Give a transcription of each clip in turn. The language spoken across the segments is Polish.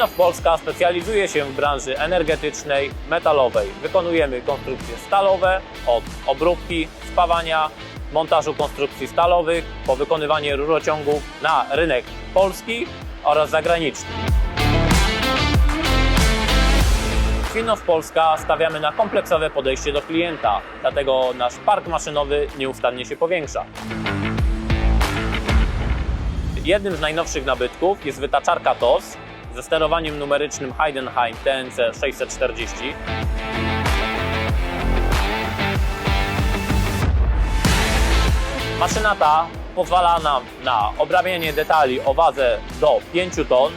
Kwinow Polska specjalizuje się w branży energetycznej, metalowej. Wykonujemy konstrukcje stalowe od obróbki, spawania, montażu konstrukcji stalowych, po wykonywanie rurociągów na rynek polski oraz zagraniczny. Kwinow Polska stawiamy na kompleksowe podejście do klienta, dlatego nasz park maszynowy nieustannie się powiększa. Jednym z najnowszych nabytków jest wytaczarka TOS ze sterowaniem numerycznym Heidenheim TNC 640. Maszyna ta pozwala nam na obrabianie detali o wadze do 5 ton.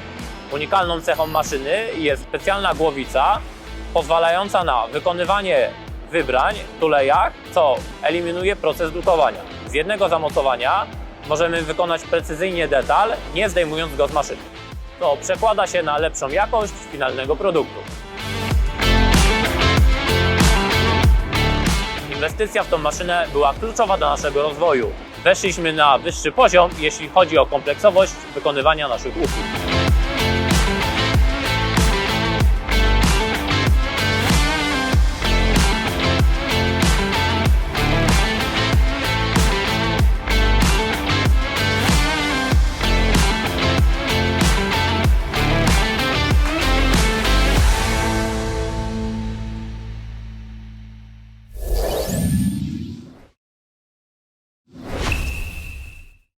Unikalną cechą maszyny jest specjalna głowica pozwalająca na wykonywanie wybrań w tulejach, co eliminuje proces drukowania. Z jednego zamocowania możemy wykonać precyzyjnie detal, nie zdejmując go z maszyny. To przekłada się na lepszą jakość finalnego produktu. Inwestycja w tą maszynę była kluczowa do naszego rozwoju. Weszliśmy na wyższy poziom, jeśli chodzi o kompleksowość wykonywania naszych usług.